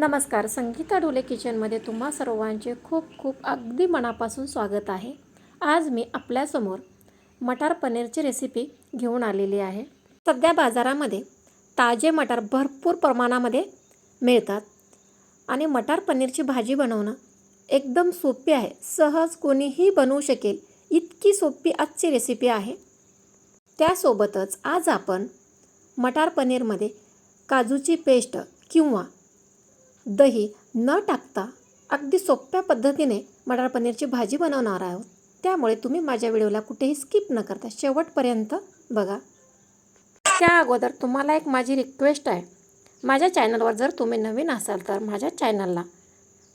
नमस्कार संगीता ढोले किचनमध्ये तुम्हा सर्वांचे खूप खूप अगदी मनापासून स्वागत आहे. आज मी आपल्यासमोर मटार पनीरची रेसिपी घेऊन आलेली आहे. सध्या बाजारामध्ये ताजे मटार भरपूर प्रमाणामध्ये मिळतात आणि मटार पनीरची भाजी बनवणं एकदम सोपी आहे. सहज कोणीही बनवू शकेल इतकी सोपी आजची रेसिपी आहे. त्यासोबतच आज आपण मटार पनीरमध्ये काजूची पेस्ट किंवा दही न टाकता अगदी सोप्या पद्धतीने मटार पनीरची भाजी बनवणार आहोत. त्यामुळे तुम्ही माझ्या व्हिडिओला कुठेही स्किप न करता शेवटपर्यंत बघा. त्या अगोदर तुम्हाला एक माझी रिक्वेस्ट आहे. माझ्या चॅनलवर जर तुम्ही नवीन असाल तर माझ्या चॅनलला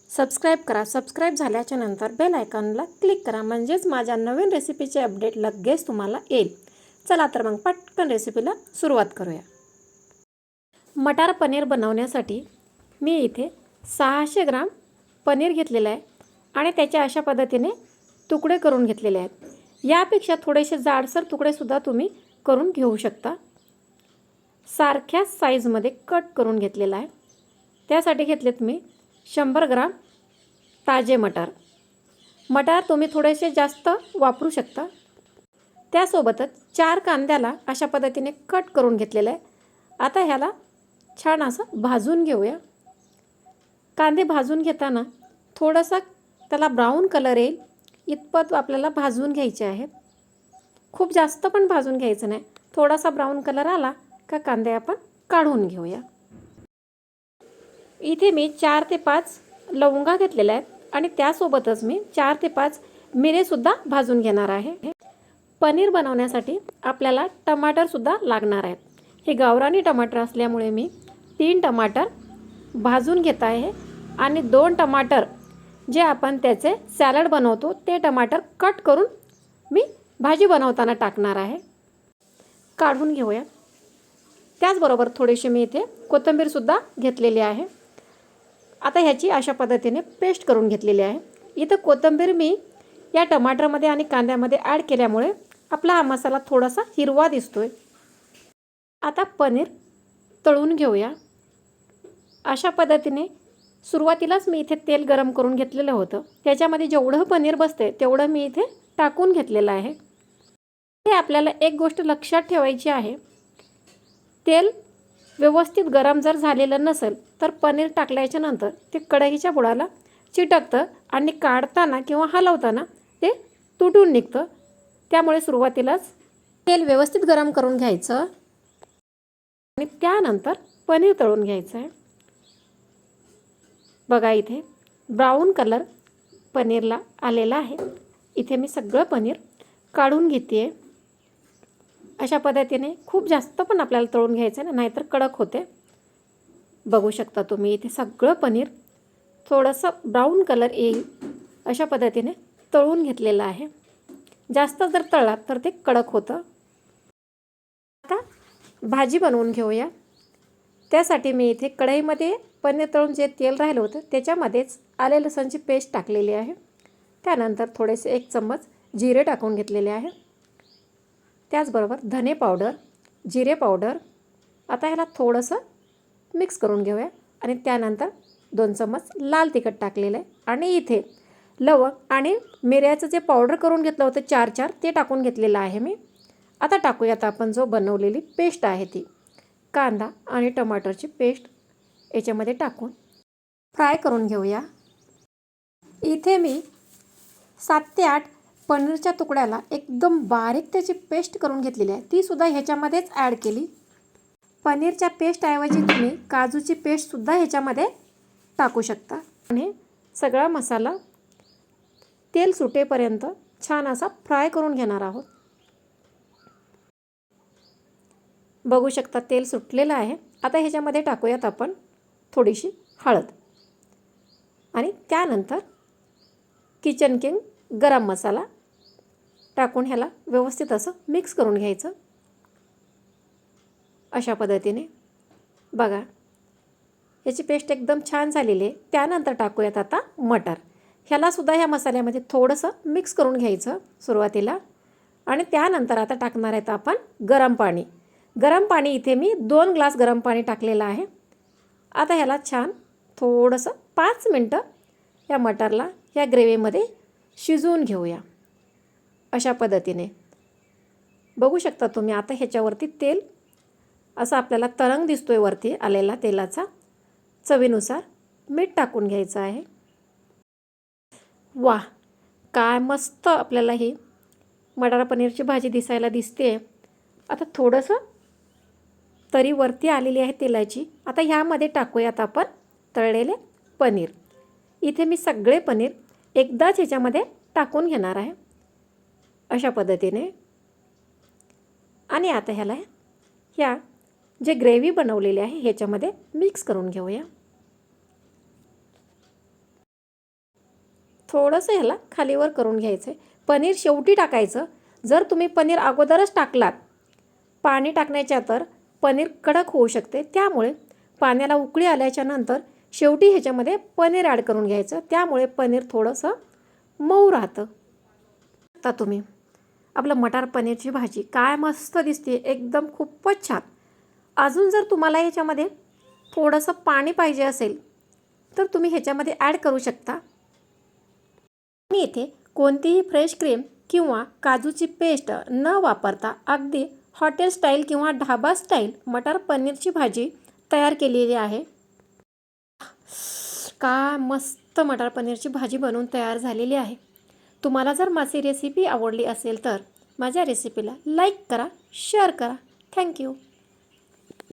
सबस्क्राईब करा. सबस्क्राईब झाल्याच्यानंतर बेल आयकॉनला क्लिक करा. म्हणजेच माझ्या नवीन रेसिपीचे अपडेट लगेच तुम्हाला येईल. चला तर मग पटकन रेसिपीला सुरुवात करूया. मटार पनीर बनवण्यासाठी मी इथे सहाशे ग्राम पनीर घेतलेलं आहे आणि त्याच्या अशा पद्धतीने तुकडे करून घेतलेले आहेत. यापेक्षा थोडेसे जाडसर तुकडेसुद्धा तुम्ही करून घेऊ शकता. सारख्याच साईजमध्ये कट करून घेतलेला आहे. त्यासाठी घेतलेत मी शंभर ग्राम ताजे मटार. मटार तुम्ही थोडेसे जास्त वापरू शकता. त्यासोबतच चार कांद्याला अशा पद्धतीने कट करून घेतलेलं आहे. आता ह्याला छान असं भाजून घेऊया. कांदे भाजून घेताना थोडासा त्याला ब्राऊन कलर येईल. इतपत आपल्याला भाजून घ्यायचे आहेत. खूप जास्त पण भाजून घ्यायचं नाही. थोडासा ब्राऊन कलर आला का कांदे आपण काढून घेऊया. इथे मी चार ते पाच लवंगा घेतलेल्या आहेत आणि त्यासोबतच मी चार ते पाच मिरेसुद्धा भाजून घेणार आहे. पनीर बनवण्यासाठी आपल्याला टमाटरसुद्धा लागणार आहेत. हे गावरानी टमाटर असल्यामुळे मी तीन टमाटर भाजून घेत आहे. आणि दोन टमाटर जे आपण त्याचे सॅलड बनवतो ते टमाटर कट करून मी भाजी बनवताना टाकणार आहे. काढून घेऊया. त्याचबरोबर थोडीशी मी इथे कोथिंबीरसुद्धा घेतलेली आहे. आता ह्याची अशा पद्धतीने पेस्ट करून घेतलेली आहे. इथं कोथिंबीर मी या टमाटरमध्ये आणि कांद्यामध्ये ॲड केल्यामुळे आपला हा मसाला थोडासा हिरवा दिसतो आहे आता पनीर तळून घेऊया. अशा पद्धतीने सुरुवातीलाच मी इथे तेल गरम करून घेतलेलं होतं. त्याच्यामध्ये जेवढं पनीर बसते तेवढं मी इथे टाकून घेतलेलं आहे. हे आपल्याला एक गोष्ट लक्षात ठेवायची आहे. तेल व्यवस्थित गरम जर झालेलं नसेल तर पनीर टाकल्याच्या नंतर ते कढईच्या बुडाला चिटकतं आणि काढताना किंवा हलवताना ते तुटून निघतं. त्यामुळे सुरुवातीलाच तेल व्यवस्थित गरम करून घ्यायचं आणि त्यानंतर पनीर तळून घ्यायचं आहे. बघा इथे ब्राऊन कलर पनीरला आलेला आहे. इथे मी सगळं पनीर काढून घेते. आहे अशा पद्धतीने खूप जास्त पण आपल्याला तळून घ्यायचं आहे ना नाहीतर कडक होते. बघू शकता तुम्ही इथे सगळं पनीर थोडंसं ब्राऊन कलर येईल अशा पद्धतीने तळून घेतलेलं आहे. जास्त जर तळलात तर ते कडक होतं. आता भाजी बनवून घेऊया. त्यासाठी मी इथे कढईमध्ये पनीर तळून जे तेल राहिलं होतं त्याच्यामध्येच आले लसणची पेस्ट टाकलेली आहे. त्यानंतर थोडेसे एक चम्मच जिरे टाकून घेतलेले आहे. त्याचबरोबर धने पावडर जिरे पावडर. आता ह्याला थोडंसं मिक्स करून घेऊया. आणि त्यानंतर दोन चम्मच लाल तिखट टाकलेलं आहे. आणि इथे लवंग आणि मिऱ्याचं जे पावडर करून घेतलं होतं चार चार ते टाकून घेतलेलं आहे मी. आता टाकूयात आपण जो बनवलेली पेस्ट आहे ती. कांदा आणि टमाटरची पेस्ट याच्यामध्ये टाकून फ्राय करून घेऊया. इथे मी सात ते आठ पनीरच्या तुकड्याला एकदम बारीक त्याची पेस्ट करून घेतलेली आहे. तीसुद्धा ह्याच्यामध्येच ॲड केली. पनीरच्या पेस्टऐवजी तुम्ही काजूची पेस्टसुद्धा ह्याच्यामध्ये टाकू शकता. आणि सगळा मसाला तेल सुटेपर्यंत छान असा फ्राय करून घेणार आहोत. बघू शकता तेल सुटलेलं आहे. आता ह्याच्यामध्ये टाकूयात आपण थोडीशी हळद. आणि त्यानंतर किचन किंग गरम मसाला टाकून ह्याला व्यवस्थित असं मिक्स करून घ्यायचं. अशा पद्धतीने. बघा याची पेस्ट एकदम छान झालेली आहे. त्यानंतर टाकूयात आता मटर. ह्यालासुद्धा ह्या मसाल्यामध्ये थोडंसं मिक्स करून घ्यायचं सुरुवातीला. आणि त्यानंतर आता टाकणार आहेत आपण गरम पाणी. गरम पाणी इथे मी दोन ग्लास गरम पाणी टाकलेलं आहे. आता ह्याला छान थोडंसं पाच मिनटं या मटरला या ग्रेव्हीमध्ये शिजवून घेऊया. अशा पद्धतीने. बघू शकता तुम्ही आता ह्याच्यावरती तेल असं आपल्याला तरंग दिसतो आहे वरती आलेला तेलाचा चवीनुसार मीठ टाकून घ्यायचं आहे. वा काय मस्त आपल्याला ही मटार पनीरची भाजी दिसायला दिसते आता थोडंसं तरी वरती आलेली आहे तेलाची. आता ह्यामध्ये टाकूयात आपण तळलेले पनीर. इथे मी सगळे पनीर एकदाच ह्याच्यामध्ये टाकून घेणार आहे. अशा पद्धतीने. आणि आता ह्याला ह्या जे ग्रेव्ही बनवलेली आहे ह्याच्यामध्ये मिक्स करून घेऊया. थोडंसं ह्याला खालीवर करून घ्यायचं आहे पनीर शेवटी टाकायचं. जर तुम्ही पनीर अगोदरच टाकलात पाणी टाकण्याच्या तर पनीर कडक होऊ शकते. त्यामुळे पाण्याला उकळी आल्याच्यानंतर शेवटी ह्याच्यामध्ये पनीर ॲड करून घ्यायचं. त्यामुळे पनीर थोडंसं मऊ राहतं. आता तुम्ही आपलं मटार पनीरची भाजी काय मस्त दिसते एकदम खूपच छान. अजून जर तुम्हाला ह्याच्यामध्ये थोडंसं पाणी पाहिजे असेल तर तुम्ही ह्याच्यामध्ये ॲड करू शकता. मी इथे कोणतीही फ्रेश क्रीम किंवा काजूची पेस्ट न वापरता अगदी हॉटेल स्टाईल किंवा ढाबा स्टाईल मटार पनीरची भाजी तयार केलेली आहे. का मस्त मटार पनीरची भाजी बनवून तयार झालेली आहे. तुम्हाला जर माझी रेसिपी आवडली असेल तर माझ्या रेसिपीला लाईक करा शेअर करा. थँक्यू